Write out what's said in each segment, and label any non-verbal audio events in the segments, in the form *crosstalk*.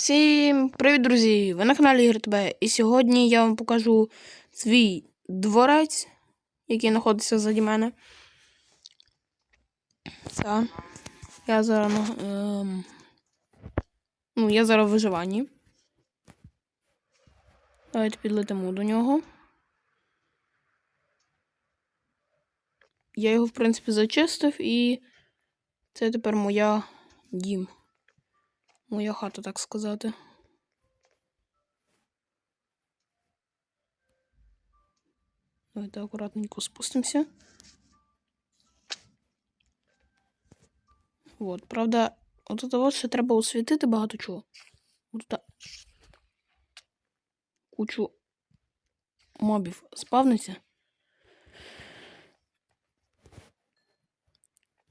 Всім привіт, друзі! Ви на каналі Ігор ТБ. І сьогодні я вам покажу свій дворець, який знаходиться ззаді мене. Так. Я зараз. Ем... Ну, я зараз в виживанні. Давайте підлетимо до нього. Я його, в принципі, зачистив і це тепер моя дім. Моя хата, так сказати. Давайте акуратненько спустимося. Вот, правда, от того ще треба освітити багато чого. От тут кучу мобів спавниться.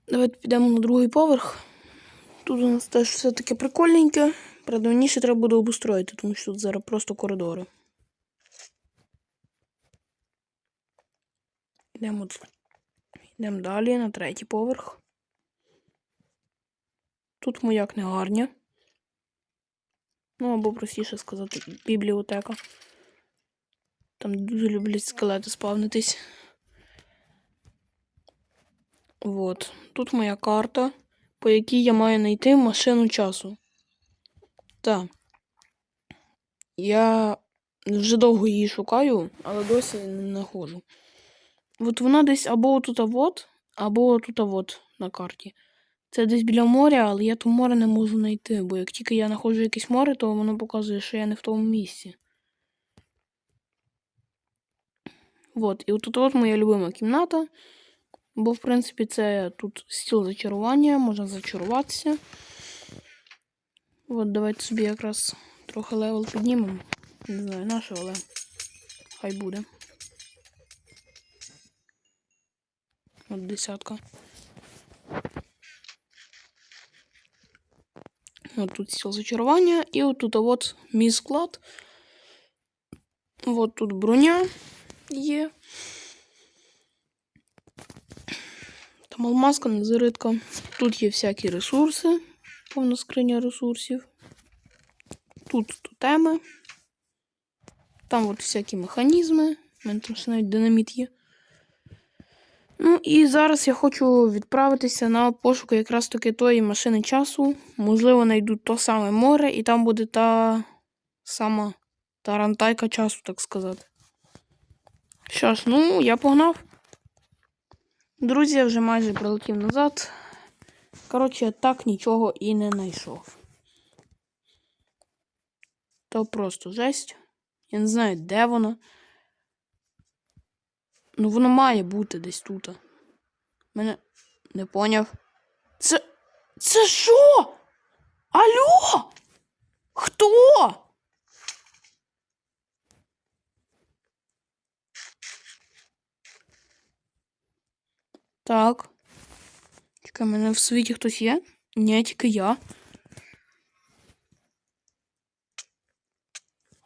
Давайте підемо на другий поверх. Тут у нас теж все таке прикольненьке. Правда, мені ще треба буде обустроїти, тому що тут зараз просто коридори. Йдемо, йдемо далі на третій поверх. Тут моя книгарня. Ну, або простіше сказати, бібліотека. Там дуже люблять скелети спавнитись. Вот. Тут моя карта по якій я маю знайти машину часу. Так. Я вже довго її шукаю, але досі не знаходжу. От вона десь або тут вот, або тут вот на карті. Це десь біля моря, але я то море не можу знайти, бо як тільки я знаходжу якесь море, то воно показує, що я не в тому місці. Вот, і от от моя любима кімната. Бо, в принципі, це тут стіл зачарування, можна зачаруватися. От, давайте собі якраз трохи левел піднімемо. Не знаю на що, але хай буде. От десятка. От тут стіл зачарування. І от тут от мій склад. От тут броня є. Там алмазка, незаритка. Тут є всякі ресурси, повна скриня ресурсів. Тут тотеми. Там от всякі механізми. У мене там ще навіть динаміт є. Ну і зараз я хочу відправитися на пошуки якраз таки тої машини часу. Можливо, знайду то саме море, і там буде та сама тарантайка часу, так сказати. Що ж, ну, я погнав. Друзі, я вже майже прилетів назад. Коротше, так нічого і не знайшов. То просто жесть. Я не знаю, де воно. Ну, воно має бути десь тут. Мене не поняв. Це. Це що? Алло? Хто? Так. Чекай, мене в світі хтось є? Ні, тільки я.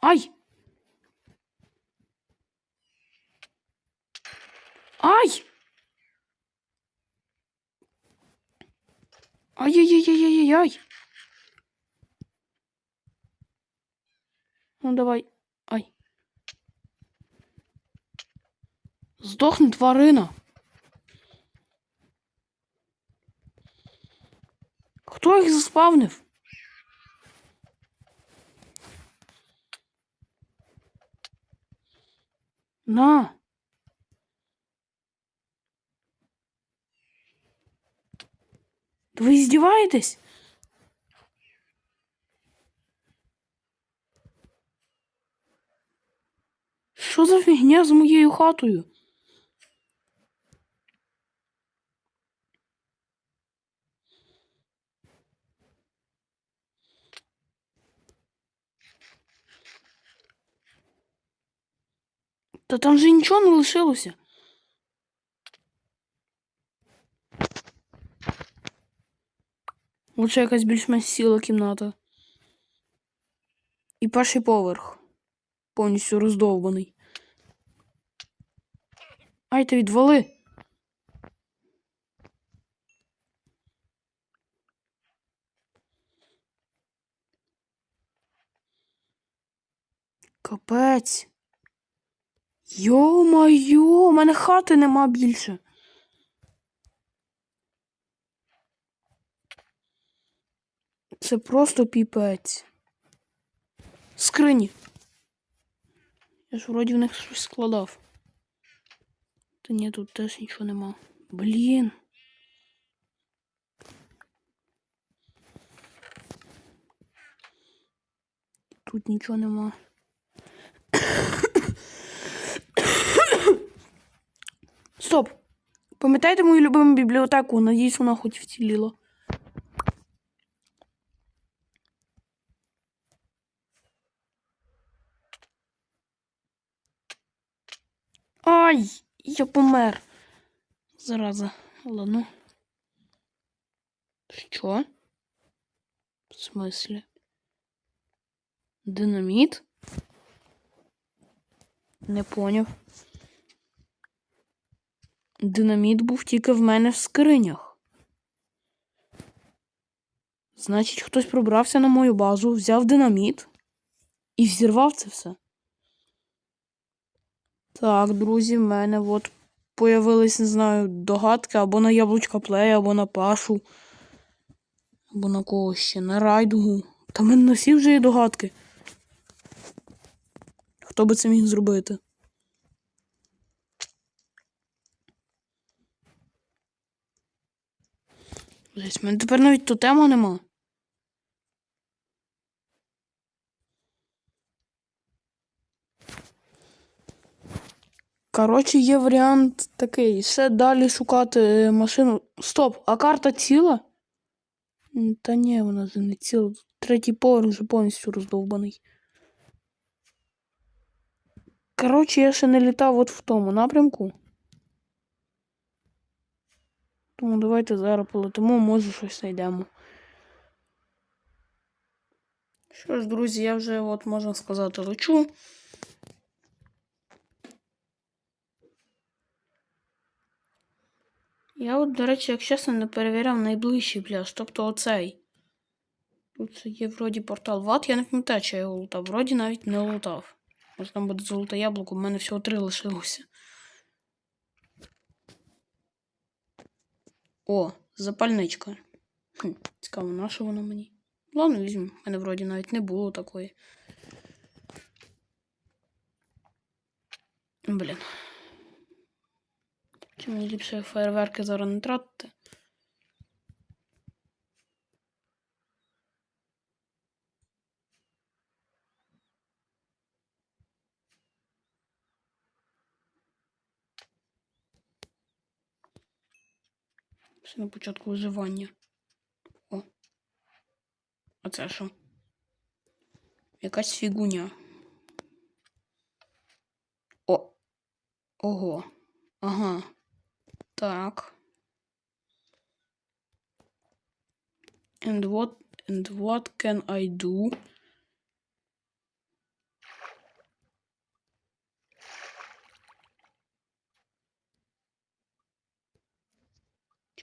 Ай! Ай! Ай-яй-яй-яй-яй-яй! Ну давай. Ай. Здохни, тварина. Хто їх заспавнив? На. Ви здіваєтесь? Що за фігня з моєю хатою? Та там же нічого не лишилося. Лучше якась більш-менш сіла кімната. І перший поверх. Повністю роздовбаний. Ай, ти відвали. Капець. Йо-моє, у мене хати нема більше. Це просто піпець. Скрині. Я ж вроді в них щось складав. Та ні, тут теж нічого нема. Блін. Тут нічого нема. Стоп! Пам'ятаєте мою любиму бібліотеку? Надіюсь, вона хоч вціліла. Ай! Я помер. Зараза. Ладно. Що? В смислі? Динаміт? Не поняв. Динаміт був тільки в мене в скринях. Значить, хтось пробрався на мою базу, взяв динаміт і взірвав це все. Так, друзі, в мене от появились, не знаю, догадки або на яблучка плей, або на пашу, або на когось ще, на райдугу. Та в мене на всі вже є догадки. Хто би це міг зробити? Жесть, мене тепер навіть тотема нема. Коротше, є варіант такий. Ще далі шукати е, машину. Стоп, а карта ціла? Та ні, вона вже не ціла. Третій поверх вже повністю роздовбаний. Коротше, я ще не літав от в тому напрямку. Тому давайте зараз полетимо, може щось знайдемо. Що ж, друзі, я вже, от можна сказати, лечу. Я от, до речі, як чесно, не перевіряв найближчий пляж, тобто оцей. Тут є вроді портал ват, я не пам'ятаю, чи я його лутав. Вроді навіть не лутав. Може там буде золоте яблуко, в мене всього три лишилося. О, запальничка. Хм, цікаво, на що вона мені? Ладно, візьму. У мене вроді навіть не було такої. Блін. Чи мені ліпше фейерверки зараз не тратити? Все на початку виживання. О. А це що? Якась фігуня. О. Ого. Ага. Так. And what and what can I do?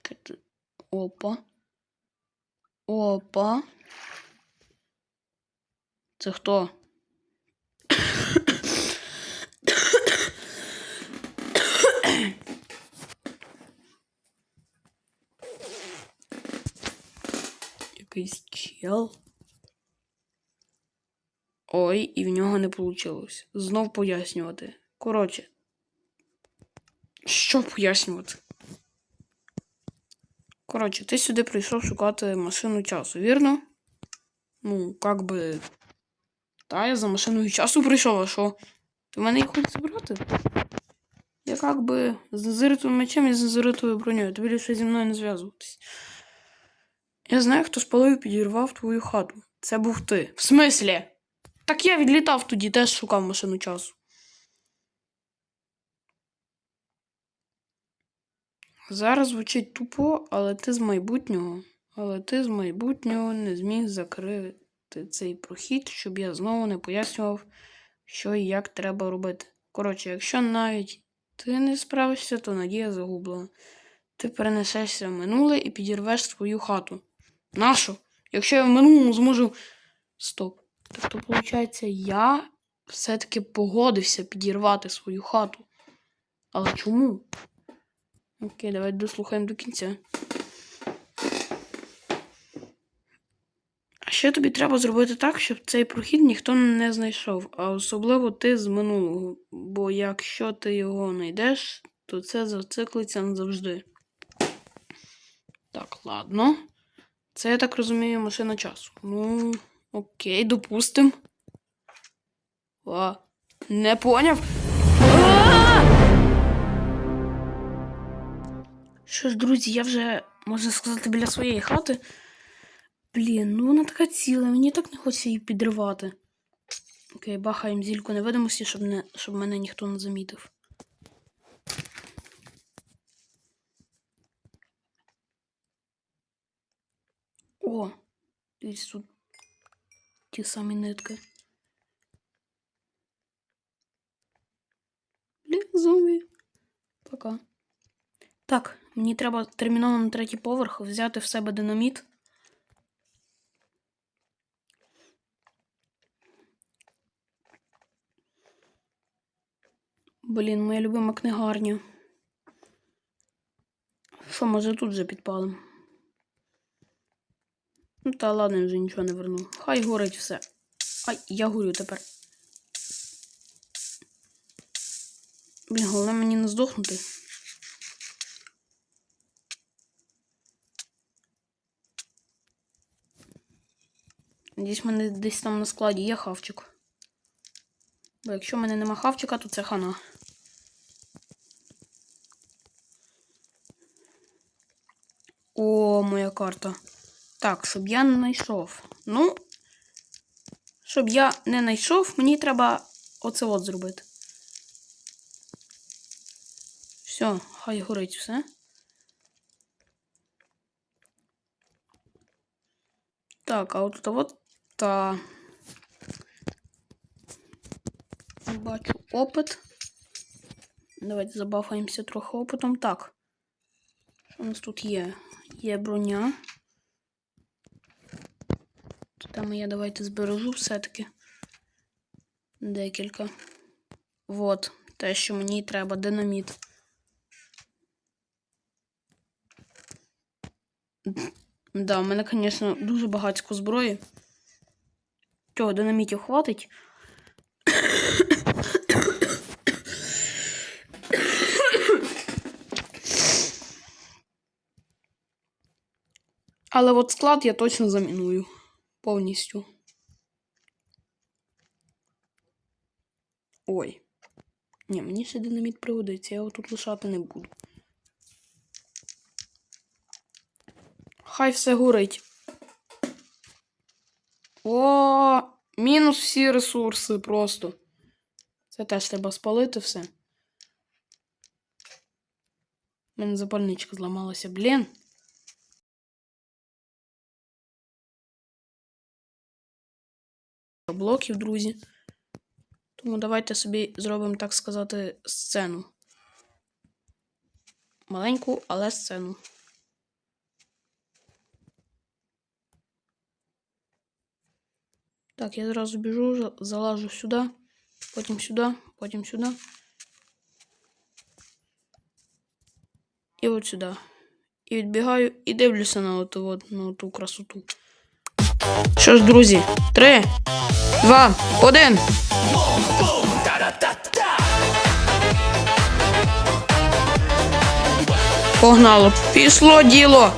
Чекайте. Опа. Опа. Це хто? Якийсь чел. Ой, і в нього не вийшло. Знов пояснювати. Коротше. Що пояснювати? Коротше, ти сюди прийшов шукати машину часу, вірно? Ну, как би. Та, я за машиною часу прийшов, а що? Ти мене їх хочеш забрати? Я как би з незиритовим мечем і з незиритовою броньою. Тобі лише зі мною не зв'язуватись. Я знаю, хто спалив і підірвав твою хату. Це був ти. В смислі? Так я відлітав тоді, теж шукав машину часу. Зараз звучить тупо, але ти з майбутнього. Але ти з майбутнього не зміг закрити цей прохід, щоб я знову не пояснював, що і як треба робити. Коротше, якщо навіть ти не справишся, то надія загублена. Ти перенесешся в минуле і підірвеш свою хату. Нащо? Якщо я в минулому зможу. Стоп. Тобто, виходить, я все-таки погодився підірвати свою хату. Але чому? Окей, давайте дослухаємо до кінця. А ще тобі треба зробити так, щоб цей прохід ніхто не знайшов, а особливо ти з минулого. Бо якщо ти його знайдеш, то це зациклиться назавжди. Так, ладно. Це, я так розумію, машина часу. Ну, окей, допустим. А, не поняв. Що ж, друзі, я вже, можна сказати, біля своєї хати. Блін, ну вона така ціла, мені так не хочеться її підривати. Окей, бахаємо зільку невидимості, щоб, не, щоб мене ніхто не замітив. О, дивіться тут ті самі нитки. Блін, зомбі. Пока. Так, мені треба терміново на третій поверх взяти в себе динаміт. Блін, моя любима книгарня. Що, може тут вже підпалим? Ну та ладно, я вже нічого не верну. Хай горить все. Ай, я горю тепер. Блін, головне мені не здохнути. Надіюсь, в мене десь там на складі є хавчик. Бо якщо в мене нема хавчика, то це хана. О, моя карта. Так, щоб я не знайшов. Ну, щоб я не знайшов, мені треба оце от зробити. Все, хай горить все. Так, а от от та бачу опит. Давайте забафаємося трохи опитом. Так. Що у нас тут є? Є броня. Там я давайте збережу все-таки. Декілька. Вот. Те, що мені треба, динаміт. Да, у мене, звісно, дуже багатько зброї. Цього динамітів хватить. Але от склад я точно заміную повністю. Ой. Ні, мені ще динаміт пригодиться, я його тут лишати не буду. Хай все горить. О, мінус всі ресурси просто. Це теж треба спалити все. У мене запальничка зламалася, блін. Блоків, друзі. Тому давайте собі зробимо, так сказати, сцену. Маленьку, але сцену. Так, я зразу біжу, залажу сюди, потім сюди, потім сюди. І от сюди. І відбігаю і дивлюся на оту, от, на ту красоту. Що ж, друзі, три, два, один. Погнало. Пішло діло.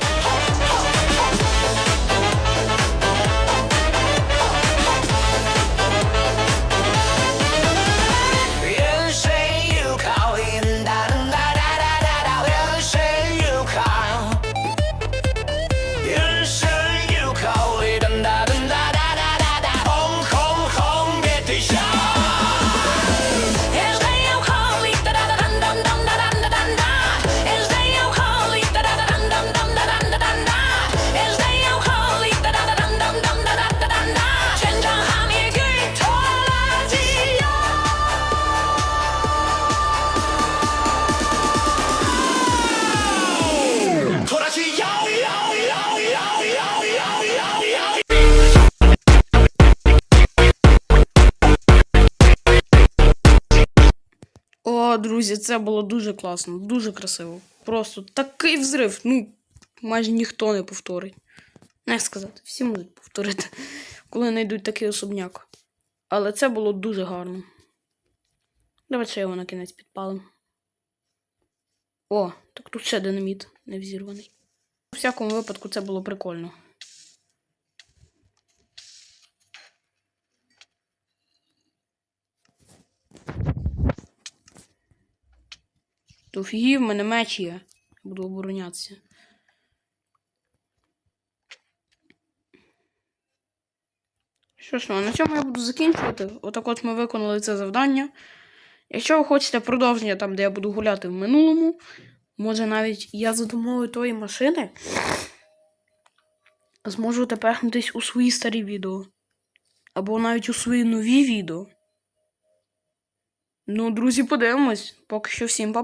Друзі, це було дуже класно, дуже красиво. Просто такий взрив. Ну, майже ніхто не повторить. Не сказати, всі можуть повторити, *laughs* коли знайдуть такий особняк. Але це було дуже гарно. Давайте ще його на кінець підпалимо. О, так тут ще динаміт не взірваний. У всякому випадку це було прикольно. То офігів, в мене меч є. Буду оборонятися. Що ж, ну, на цьому я буду закінчувати. Отак от ми виконали це завдання. Якщо ви хочете продовження там, де я буду гуляти в минулому, може навіть я за допомогою тої машини зможу тепехнутись у свої старі відео. Або навіть у свої нові відео. Ну, друзі, подивимось. Поки що всім па.